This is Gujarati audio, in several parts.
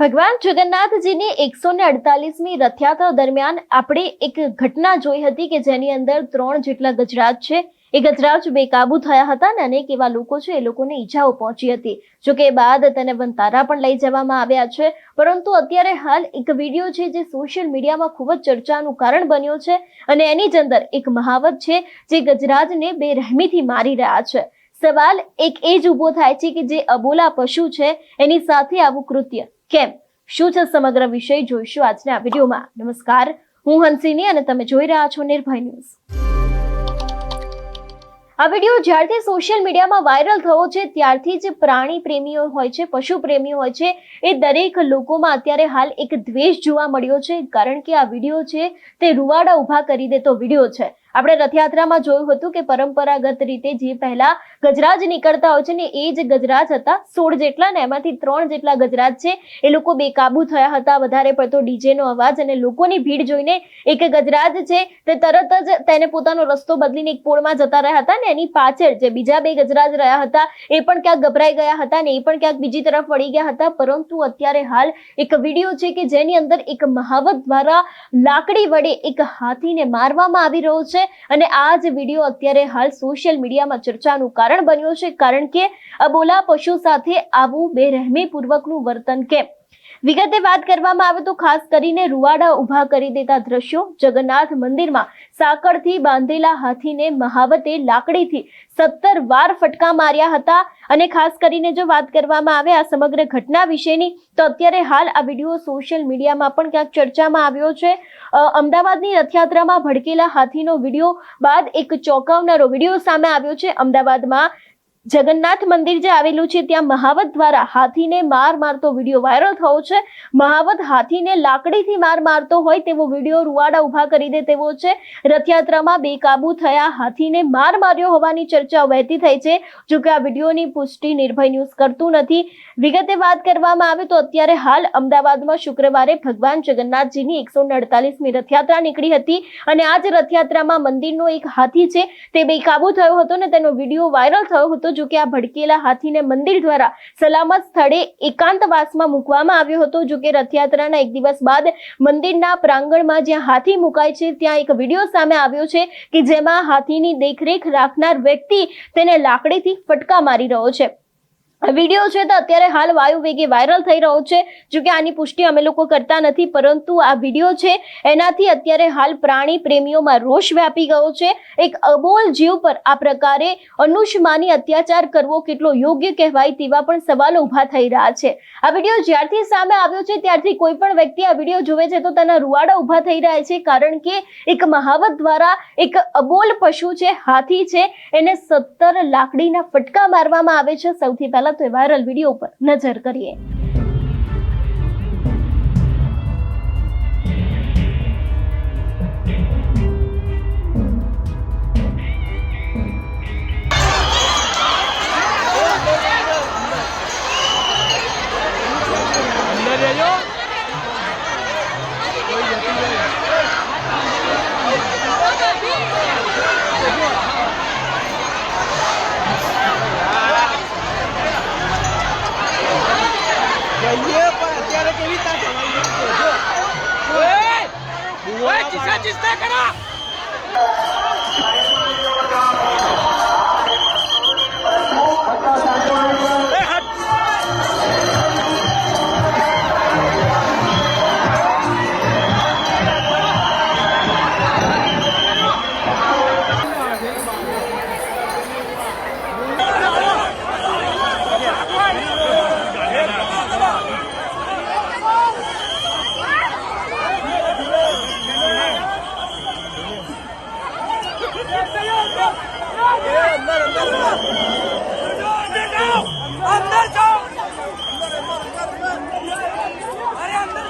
ભગવાન જગન્નાથજીની એકસો ને અડતાલીસમી રથયાત્રા દરમિયાન આપણે એક ઘટના જોઈ હતી કે જેની અંદર ત્રણ જેટલા ગજરાજ છે. એ ગજરાજ બેકાબુ થયા હતા ને અનેક એવા લોકો છે, એ લોકોને ઈજાઓ પહોંચી હતી. જો કે એ બાદ તેને વનતારા પણ લઈ જવામાં આવ્યા છે. પરંતુ અત્યારે હાલ એક વીડિયો છે જે સોશિયલ મીડિયામાં ખૂબ જ ચર્ચાનું કારણ બન્યો છે અને એની જ અંદર એક મહાવત છે જે ગજરાજને બેરહેમીથી મારી રહ્યા છે. સવાલ એક એ જ ઊભો થાય છે કે જે અબોલા પશુ છે, એની સાથે આવું કૃત્ય કેમ? શું છે સમગ્ર વિષય? જોઈશું આજના વિડીયોમાં. નમસ્કાર. હું હંસિની અને તમે જોઈ રહ્યા છો નિર્ભય ન્યૂઝ. આ વીડિયો જ્યારથી સોશિયલ મીડિયામાં વાયરલ થયો છે, ત્યારથી જ પ્રાણી પ્રેમીઓ હોય છે, પશુ પ્રેમીઓ હોય છે, એ દરેક લોકોમાં અત્યારે હાલ એક દ્વેષ જોવા મળ્યો છે. કારણ કે આ વીડિયો છે તે રૂવાડા ઊભા કરી દેતો વીડિયો છે. આપણે રથયાત્રામાં જોયું હતું કે પરંપરાગત રીતે જે પહેલા ગજરાજ નીકળતા હોય છે ને એ જ ગજરાજ હતા. સોળ જેટલા ને એમાંથી ત્રણ જેટલા ગજરાજ છે. એ લોકો બેકાબુ થયા હતા. વધારે પડતો ડીજે નો અવાજ અને લોકોની ભીડ જોઈને એક ગજરાજ છે તે તરત જ તેને પોતાનો રસ્તો બદલીને એક પોળમાં જતા રહ્યા હતા ને એની પાછળ જે બીજા બે ગજરાજ રહ્યા હતા એ પણ ક્યાંક ગભરાઈ ગયા હતા ને એ પણ ક્યાંક બીજી તરફ વળી ગયા હતા. પરંતુ અત્યારે હાલ એક વીડિયો છે કે જેની અંદર એક મહાવત દ્વારા લાકડી વડે એક હાથીને મારવામાં આવી રહ્યો છે. અને આ જ વીડિયો અત્યારે હાલ સોશિયલ મીડિયામાં ચર્ચાનું કારણ બન્યો છે કારણ કે અબોલા પશુ સાથે આવું બેરહેમીપૂર્વકનું વર્તન કેમ? વિગતે વાત કરવામાં આવે તો ખાસ કરીને રૂવાડા ઊભા કરી દેતા દ્રશ્યો. જગન્નાથ મંદિરમાં સાંકળથી બાંધેલા હાથીને મહાવતે લાકડીથી સત્તર વાર ફટકા માર્યા હતા. અને ખાસ કરીને જો વાત કરવામાં આવે આ સમગ્ર ઘટના વિશેની, તો અત્યારે હાલ આ વીડિયો સોશિયલ મીડિયામાં પણ ક્યાંક ચર્ચામાં આવ્યો છે. અમદાવાદની રથયાત્રામાં ભડકેલા હાથીનો વીડિયો બાદ એક ચોંકાવનારો વીડિયો સામે આવ્યો છે. અમદાવાદમાં જગન્નાથ મંદિર જે આવેલું છે, ત્યાં મહાવત દ્વારા હાથીને માર મારતો વીડિયો વાયરલ થયો છે. મહાવત હાથીને લાકડીથી માર મારતો હોય તેવો વીડિયો રૂવાડા ઊભા કરી દે તેવો છે. રથયાત્રામાં બેકાબુ થયા, હાથીને માર માર્યો હોવાની ચર્ચા વહેતી થઈ છે. જો કે આ વિડીયોની પુષ્ટિ નિર્ભય ન્યૂઝ કરતું નથી. વિગતે વાત કરવામાં આવે તો અત્યારે હાલ અમદાવાદમાં શુક્રવારે ભગવાન જગન્નાથજીની એકસો અડતાલીસમી રથયાત્રા નીકળી હતી અને આ જ રથયાત્રામાં મંદિરનો એક હાથી છે, તે બેકાબુ થયો હતો ને તેનો વીડિયો વાયરલ થયો હતો જો કે આ ભડકેલા હાથીને મંદિર દ્વારા સલામત સ્થળે એકાંતવાસમાં મૂકવામાં આવ્યો હતો. જો કે રથયાત્રાના એક દિવસ બાદ મંદિરના પ્રાંગણમાં જ્યાં હાથી મુકાય છે, ત્યાં એક વીડિયો સામે આવ્યો છે કે જેમાં હાથીની દેખરેખ રાખનાર વ્યક્તિ તેને લાકડીથી ફટકા મારી રહ્યો છે. વીડિયો છે તો અત્યારે હાલ વાયુ વેગે વાયરલ થઈ રહ્યો છે. જો કે આની પુષ્ટિ અમે લોકો કરતા નથી, પરંતુ આ વીડિયો છે. એનાથી અત્યારે હાલ પ્રાણી પ્રેમીઓમાં રોષ વ્યાપી ગયો છે. એક અબોલ જીવ પર આ પ્રકારે અનુષ્માની અત્યાચાર કરવો કેટલો યોગ્ય કહેવાય તેવા પણ સવાલો ઊભા થઈ રહ્યા છે. આ વીડિયો જ્યારથી સામે આવ્યો છે, ત્યારથી કોઈ પણ વ્યક્તિ આ વીડિયો જોવે છે તો તેના રૂવાડા ઊભા થઈ રહ્યા છે, કારણ કે એક મહાવત દ્વારા એક અબોલ પશુ છે, હાથી છે, એને સત્તર લાકડીના ફટકા મારવામાં આવે છે. સૌથી પહેલા એ વાયરલ વીડિયો પર નજર કરીએ. Just judges it off! અંદર અંદર અંદર જાઓ અંદર જાઓ અરે અંદર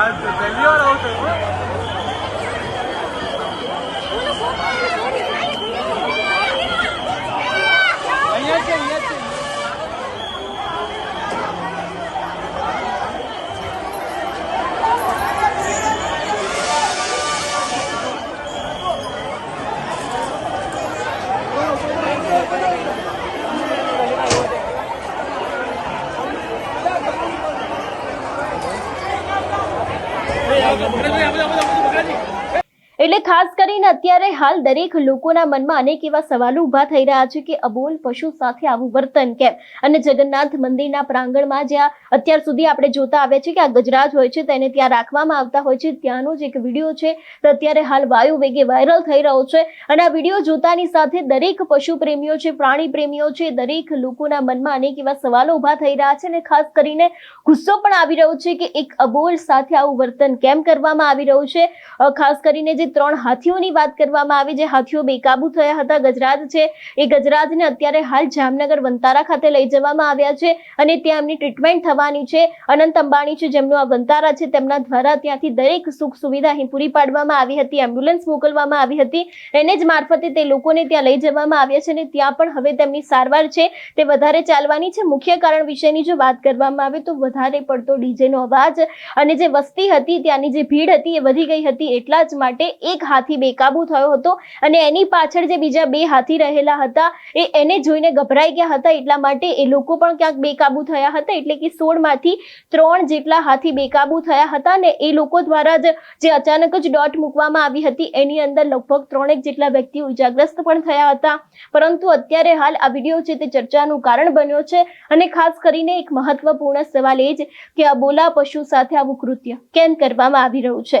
જાઓ અંદર જા અંદર જા અંદર અંદર અંદર અંદર આજ પહેલી વાર આવું થયું અહીંયા છે અહીંયા છે એટલે ખાસ કરીને અત્યારે હાલ દરેક લોકોના મનમાં અનેક એવા સવાલો ઊભા થઈ રહ્યા છે કે અબોલ પશુ સાથે આવું વર્તન કેમ? અને જગન્નાથ મંદિરના પ્રાંગણમાં જ્યાં અત્યાર સુધી આપણે જોતા આવ્યા છે કે આ ગજરાજ હોય છે તેને ત્યાં રાખવામાં આવતા હોય છે. ત્યાંનો જ એક વીડિયો છે, તો અત્યારે હાલ વાયુ વેગે વાયરલ થઈ રહ્યો છે. અને આ વીડિયો જોતાની સાથે દરેક પશુ પ્રેમીઓ છે, પ્રાણી પ્રેમીઓ છે, દરેક લોકોના મનમાં અનેક એવા સવાલો ઊભા થઈ રહ્યા છે. અને ખાસ કરીને ગુસ્સો પણ આવી રહ્યો છે કે એક અબોલ સાથે આવું વર્તન કેમ કરવામાં આવી રહ્યું છે? ખાસ કરીને જે ત્રણ હાથીઓની વાત કરવામાં આવી, જે હાથીઓ બેકાબુ થયા હતા. ગજરાજ છે, એ ગજરાજને અત્યારે હાલ જામનગર વંતારા ખાતે લઈ જવામાં આવ્યા છે અને ત્યાં એમની ટ્રીટમેન્ટ થવાની છે. અનંત અંબાણી છે, જેમનું આ વંતારા છે, તેમના દ્વારા ત્યાંથી દરેક સુખ સુવિધા અહીં પૂરી પાડવામાં આવી હતી. એમ્બ્યુલન્સ મોકલવામાં આવી હતી. એને જ મારફતે તે લોકોને ત્યાં લઈ જવામાં આવ્યા છે અને ત્યાં પણ હવે તેમની સારવાર છે. તે વધારે ચાલવાની છે. મુખ્ય કારણ વિશેની જો વાત કરવામાં આવે તો વધારે પડતો ડીજેનો અવાજ અને જે વસ્તી હતી, ત્યાંની જે ભીડ હતી, એ વધી ગઈ હતી. એટલા જ માટે એક હાથી બેકાબુ થયો હતો અને એની પાછળ જે બીજા બે હાથી રહેલા હતા, એ એને જોઈને ગભરાઈ ગયા હતા. એટલા માટે એ લોકો પણ ક્યાંક બેકાબુ થયા હતા. એટલે કે સોળમાંથી ત્રણ જેટલા હાથી બેકાબુ થયા હતા અને એ લોકો દ્વારા જ જે અચાનક જ ડોટ મૂકવામાં આવી હતી, એની અંદર લગભગ ત્રણેક જેટલા વ્યક્તિઓ ઇજાગ્રસ્ત પણ થયા હતા. પરંતુ અત્યારે હાલ આ વીડિયો છે તે ચર્ચાનું કારણ બન્યો છે અને ખાસ કરીને એક મહત્વપૂર્ણ સવાલ એ જ કે આ બોલા પશુ સાથે આવું કૃત્ય કેમ કરવામાં આવી રહ્યું છે?